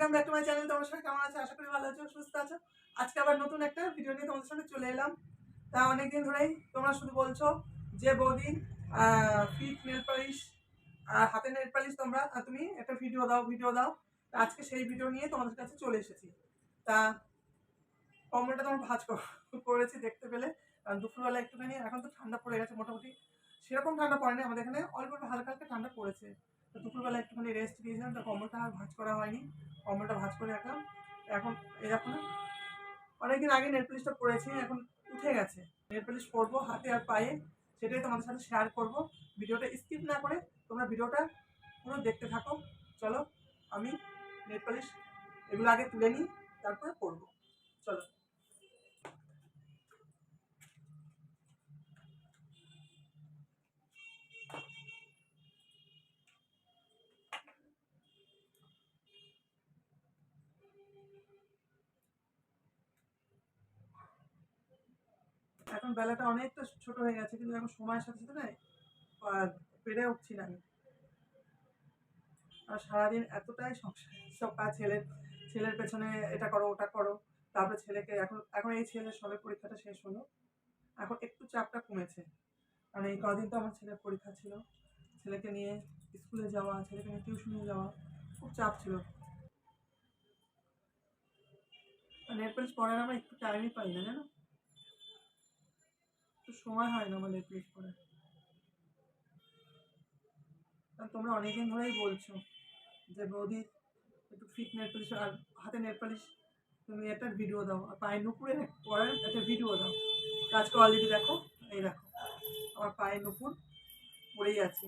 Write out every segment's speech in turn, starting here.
কেমন আছে? আশা করি ভালো আছো, সুস্থ আছো। আজকে আবার নতুন একটা ভিডিও নিয়ে তোমাদের সামনে চলে এলাম। তা অনেকদিন ধরেই তোমরা শুধু বলছো যে বৌদিন ফিট নেল পালিশ আর হাতে নেল পালিশ তোমরা তুমি একটা ভিডিও দাও ভিডিও দাও। তা আজকে সেই ভিডিও নিয়ে তোমাদের কাছে চলে এসেছি। তা কম্বলটা তোমার ভাজ করেছি দেখতে পেলে। দুপুরবেলা একটুখানি, এখন তো ঠান্ডা পড়ে গেছে মোটামুটি। সেরকম ঠান্ডা পড়েনি, আমাদের এখানে অল্প হালকা হালকা ঠান্ডা পড়েছে। তো দুপুরবেলা একটুখানি রেস্ট দিয়েছিলাম, তো কম্বলটা আর ভাঁজ করা হয়নি। কম্বলটা ভাঁজ করে রাখলাম। এখন এরকম অনেকদিন আগে নেল পালিশটা পরেছি এখন উঠে গেছে। নেল পালিশ পরবো হাতে আর পায়ে, সেটাই তোমাদের সাথে শেয়ার করব। ভিডিওটা স্কিপ না করে তোমরা ভিডিওটা পুরো দেখতে থাকো। চলো, আমি নেল পালিশ এগুলো আগে তুলে নিই, তারপরে পরবো। চলো। এখন বেলাটা অনেকটা ছোট হয়ে গেছে, কিন্তু এখন সময়ের সাথে সাথে না পেরে উঠছি না আমি। আর সারাদিন এতটাই সংসার, সব কাজ ছেলের ছেলের পেছনে এটা করো, ওটা করো, তারপরে ছেলেকে, এখন এখন এই ছেলের সবে পরীক্ষাটা শেষ হলো, এখন একটু চাপটা কমেছে। কারণ এই কদিন তো আমার ছেলের পরীক্ষা ছিল, ছেলেকে নিয়ে স্কুলে যাওয়া, ছেলেকে নিয়ে টিউশনে যাওয়া, খুব চাপ ছিল। নেট পেন্স পড়ার আমার একটু টাইমই পাই না, জানো? একটু সময় হয় না আমার নেট করে। তোমরা অনেকদিন ধরেই বলছো যে, বৌদি, একটু ফিট নেট পালিশ আর হাতে নেট পালিশ তুমি একটা ভিডিও দাও। আর পায়ের নুপুরে পরের একটা ভিডিও দাও। কাজ অলরেডি দেখো, এই দেখো, আমার পায়ের নুপুর পড়েই আছে।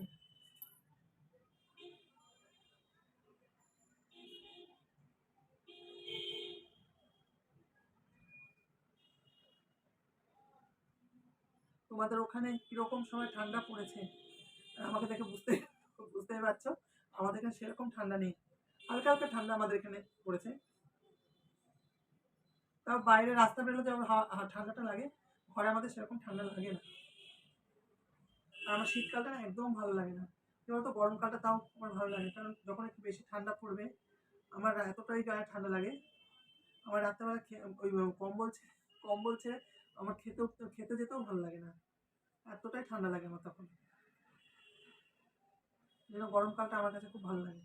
তোমাদের ওখানে কীরকম সময় ঠান্ডা পড়েছে? আমাকে দেখে বুঝতে, বুঝতেই পারছ? আমাদের এখানে সেরকম ঠান্ডা নেই। হালকা হালকা ঠান্ডা আমাদের এখানে পড়েছে। তাও বাইরে রাস্তা বেরোলে যেমন ঠান্ডাটা লাগে। ঘরে আমাদের সেরকম ঠান্ডা লাগে না। আর আমার শীতকালটা না একদম ভালো লাগে না। কি বলতো গরমকালটা তাও আমার ভালো লাগে কারণ যখন একটু বেশি ঠান্ডা পড়বে, আমার এতটাই গায়ে ঠান্ডা লাগে। আমার রাত্রেবেলা ওই কম্বল কম্বল ছেড়ে আমার খেতে উঠতে, খেতে যেতেও ভালো লাগে না। এতটাই ঠান্ডা লাগে আমার তখন। যেন গরমকালটা আমার কাছে খুব ভালো লাগে।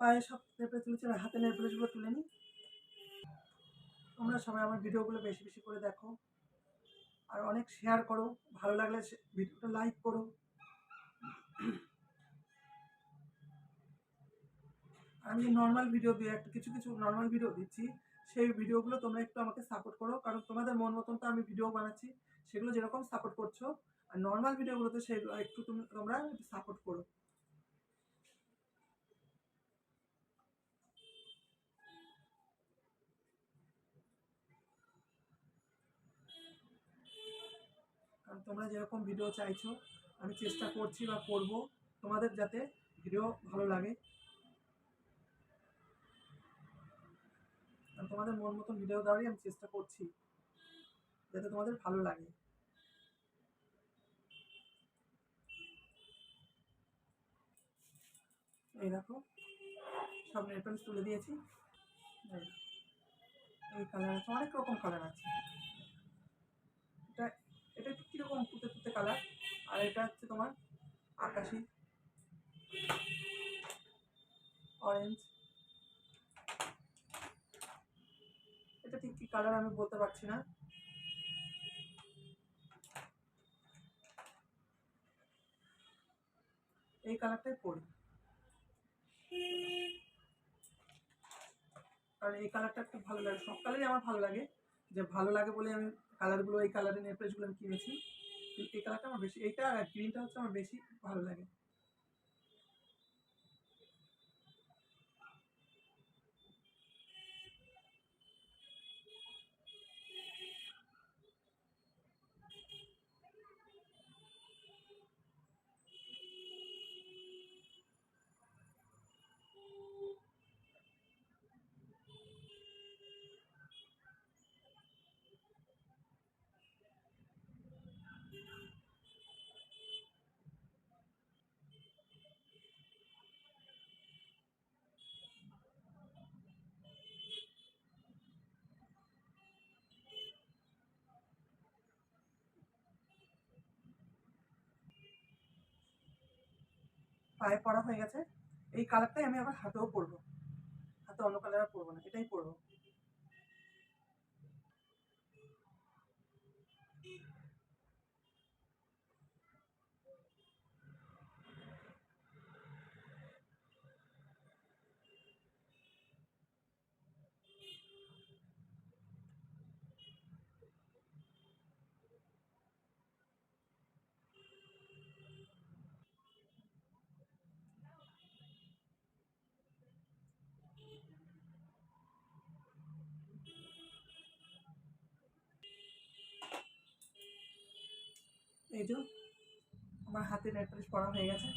পায়ে সব নেপড়ে তুলেছে আর হাতে নেপড়েগুলো তুলে নিই। তোমরা সবাই আমার ভিডিওগুলো বেশি বেশি করে দেখো। আর অনেক শেয়ার করো। ভালো লাগলে ভিডিওটা লাইক করো। আমি নর্মাল ভিডিও দিয়ে একটা কিছু কিছু নর্মাল ভিডিও দিচ্ছি। সেই ভিডিওগুলো তোমরা একটু আমাকে সাপোর্ট করো, কারণ তোমাদের মন মতন তো আমি ভিডিও বানাচ্ছি, সেগুলো যেরকম সাপোর্ট করছ, আর নর্মাল ভিডিওগুলোতে সেই একটু তুমি, তোমরা সাপোর্ট করো। কারণ তোমরা যেরকম ভিডিও চাইছো, আমি চেষ্টা করছি বা করব তোমাদের যাতে ভিডিও ভালো লাগে। তোমাদের মন মতন ভিডিও দেওয়ারই আমি চেষ্টা করছি যাতে তোমাদের ভালো লাগে। এই দেখো সব নেটপেন্স তুলে দিয়েছি। এই কালার আছে, অনেক রকম কালার আছে। এটা এটা একটু কীরকম তুতে তুতে কালার আর এটা হচ্ছে তোমার আকাশি। অরেঞ্জ এটা ঠিক কী কালার আমি বলতে পারছি না। এই কালারটাই পরি। কারণ এই কালারটা খুব ভালো লাগে সব কালারই আমার ভালো লাগে। যে ভালো লাগে বলে আমি কালারগুলো, এই কালারের নেকলেসগুলো আমি কিনেছি। এই কালারটা আমার বেশি, এইটা আর গ্রিনটা হচ্ছে আমার বেশি ভালো লাগে। পায়ে পরা হয়ে গেছে, এই কালারটাই আমি আবার হাতেও পরবো। হাতে অন্য কালার আর পরবো না, এটাই পরবো। এই যে আমার হাতে নেট পালিশ পরা হয়ে গেছে।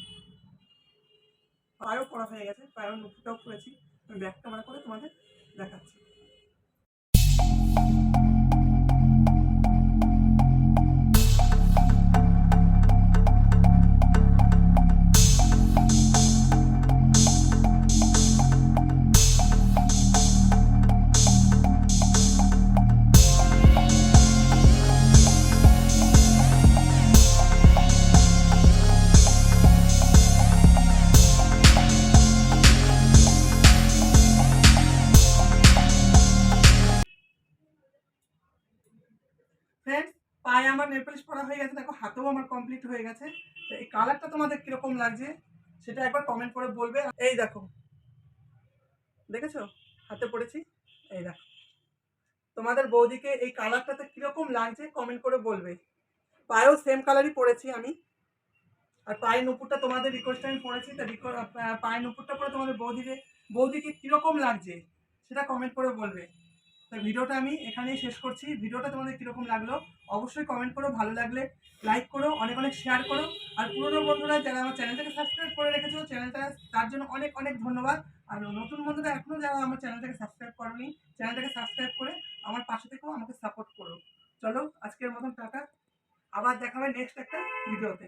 পায়েও পরা হয়ে গেছে পায়েও নুপুরটাও করেছি আমি ব্যাগটা আমার করে তোমাদের দেখাচ্ছি। পায়ে আমার নেল পালিশ পরা হয়ে গেছে, দেখো হাতেও আমার কমপ্লিট হয়ে গেছে। তো এই কালারটা তোমাদের কীরকম লাগছে, সেটা একবার কমেন্ট করে বলবে। এই দেখো, দেখেছ? হাতে পড়েছি? এই দেখো। তোমাদের বৌদিকে এই কালারটাতে কীরকম লাগছে কমেন্ট করে বলবে। পায়েও সেম কালারই পরেছি আমি। আর পায়ের নুপুরটা তোমাদের রিকোয়েস্ট আমি পড়েছি তা পায়ের নুপুরটা পরে তোমাদের বৌদিকে বৌদিকে কীরকম লাগছে, সেটা কমেন্ট করে বলবে। তো ভিডিওটা আমি এখানেই শেষ করছি। ভিডিওটা তোমাদের কীরকম লাগল অবশ্যই কমেন্ট করো, ভালো লাগলে লাইক করো, অনেক অনেক শেয়ার করো। আর পুরনো বন্ধুরা যারা আমার চ্যানেলটাকে সাবস্ক্রাইব করে রেখেছো, চ্যানেলটা তার জন্য অনেক অনেক ধন্যবাদ। আর নতুন বন্ধুরা এখনও যারা আমার চ্যানেলটাকে সাবস্ক্রাইব করনি, চ্যানেলটাকে সাবস্ক্রাইব করে আমার পাশে থেকেও আমাকে সাপোর্ট করো। চলো, আজকের মতন টাটা। আবার দেখাবে নেক্সট একটা ভিডিওতে